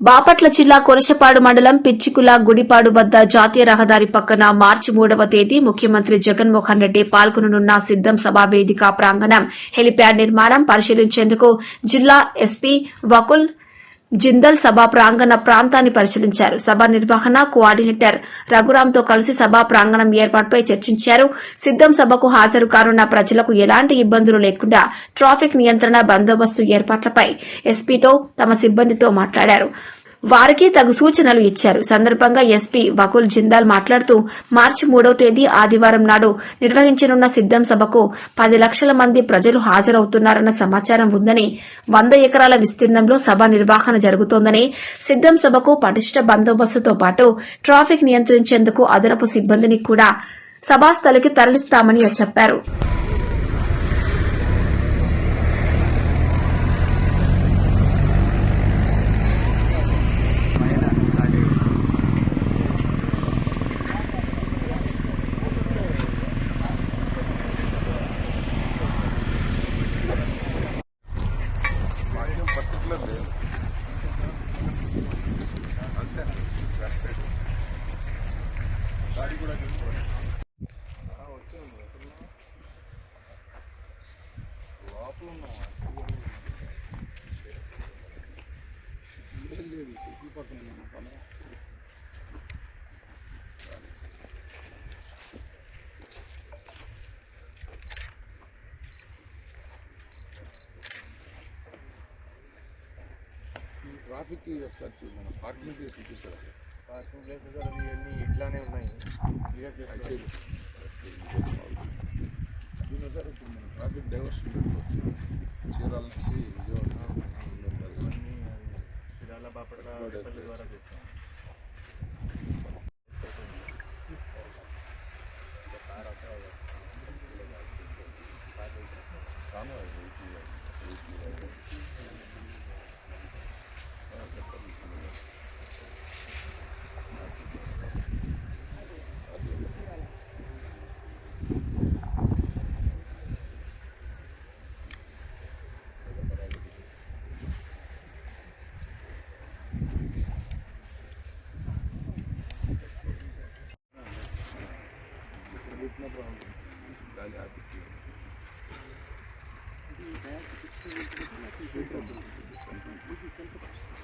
బాపట్ల జిల్లా కొరసపాడు మండలం పిచ్చికుల గుడిపాడు వద్ద జాతీయ రహదారి పక్కన మార్చి మూడవ తేదీ ముఖ్యమంత్రి జగన్మోహన్ రెడ్డి పాల్గొననున్న సిద్దం సభా వేదిక ప్రాంగణం హెలిప్యాడ్ నిర్మాణం పరిశీలించేందుకు జిల్లా ఎస్పీ వకుల్ జిందల్ సభా ప్రాంగణ ప్రాంతాన్ని పరిశీలించారు. సభ నిర్వహణ కోఆర్డినేటర్ రఘురాంతో కలిసి సభా ప్రాంగణం ఏర్పాటుపై చర్చించారు. సిద్దం సభకు హాజరు కానున్న ప్రజలకు ఎలాంటి ఇబ్బందులు లేకుండా ట్రాఫిక్ నియంత్రణ బందోబస్తు ఏర్పాట్లపై ఎస్పీతో తమ సిబ్బందితో మాట్లాడారు. వారికి తగు సూచనలు ఇచ్చారు. సందర్భంగా ఎస్పీ వకుల్ జిందాల్ మాట్లాడుతూ మార్చి మూడవ తేదీ ఆదివారం నాడు నిర్వహించనున్న సిద్దం సభకు పది లక్షల మంది ప్రజలు హాజరవుతున్నారన్న సమాచారం ఉందని వంద ఎకరాల విస్తీర్ణంలో సభ నిర్వహణ జరుగుతోందని సిద్దం సభకు పటిష్ట బందోబస్తుతో పాటు ట్రాఫిక్ నియంత్రించేందుకు అదనపు సిబ్బందిని కూడా సభాస్థలికి తరలిస్తామని చెప్పారు. పర్టికులర్ లేదు అంతే. గాడి కూడా తీసుకోవాలి లోపల ఉన్నాం పక్కన ట్రాఫిక్ ఒకసారి చూ- మన పార్కింగ్ ప్లేస్ చూపిస్తారు పార్కింగ్ ప్లేసెస్ అవి అన్నీ ఇట్లానే ఉన్నాయి క్లియర్ చేసుకోవాలి దీని ఒకసారి ఇప్పుడు మన ట్రాఫిక్ డైవర్షన్ పెట్టుకోవచ్చు చీరాల నుంచి విజయవాడ అన్నీ అది చిరాల బాపట్ల రేపల్లి ద్వారా చేస్తాం గాలి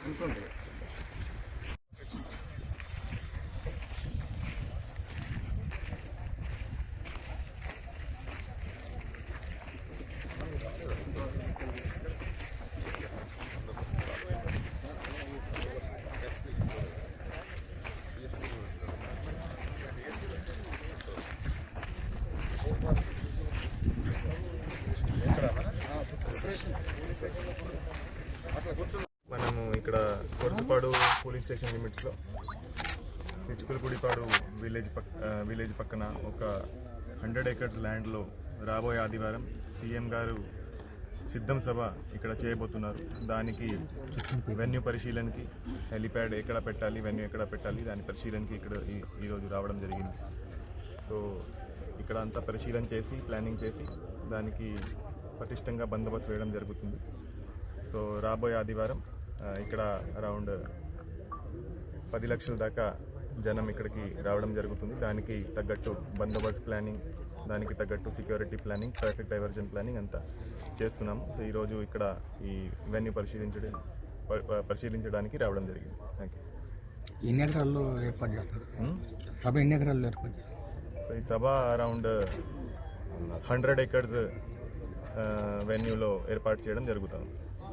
Thank you. మనము ఇక్కడ కొరసపాడు పోలీస్ స్టేషన్ లిమిట్స్లో పిచ్చుకులపూడిపాడు విలేజ్ పక్ విలేజ్ పక్కన ఒక హండ్రెడ్ ఏకర్స్ ల్యాండ్లో రాబోయే ఆదివారం సీఎం గారు సిద్ధం సభ ఇక్కడ చేయబోతున్నారు. దానికి వెన్యూ పరిశీలనకి హెలిప్యాడ్ ఎక్కడ పెట్టాలి వెన్యూ ఎక్కడ పెట్టాలి దాని పరిశీలనకి ఇక్కడ ఈరోజు రావడం జరిగింది. సో ఇక్కడ అంతా పరిశీలన చేసి ప్లానింగ్ చేసి దానికి పటిష్టంగా బందోబస్తు వేయడం జరుగుతుంది. సో రాబోయే ఆదివారం ఇక్కడ అరౌండ్ పది లక్షల దాకా జనం ఇక్కడికి రావడం జరుగుతుంది. దానికి తగ్గట్టు బందోబస్తు ప్లానింగ్ దానికి తగ్గట్టు security planning traffic diversion planning అంతా చేస్తున్నాము. సో ఈరోజు ఇక్కడ ఈ ఇవన్నీ పరిశీలించడం పరిశీలించడానికి రావడం జరిగింది. థ్యాంక్ యూ ఎన్ని ఎకరాల్లో ఏర్పాటు చేస్తారు? సభ ఎన్ని ఎకరాల్లో ఏర్పాటు చేస్తారు? సో ఈ సభ అరౌండ్ హండ్రెడ్ ఎకర్స్ వెన్యూలో ఏర్పాటు చేయడం జరుగుతుంది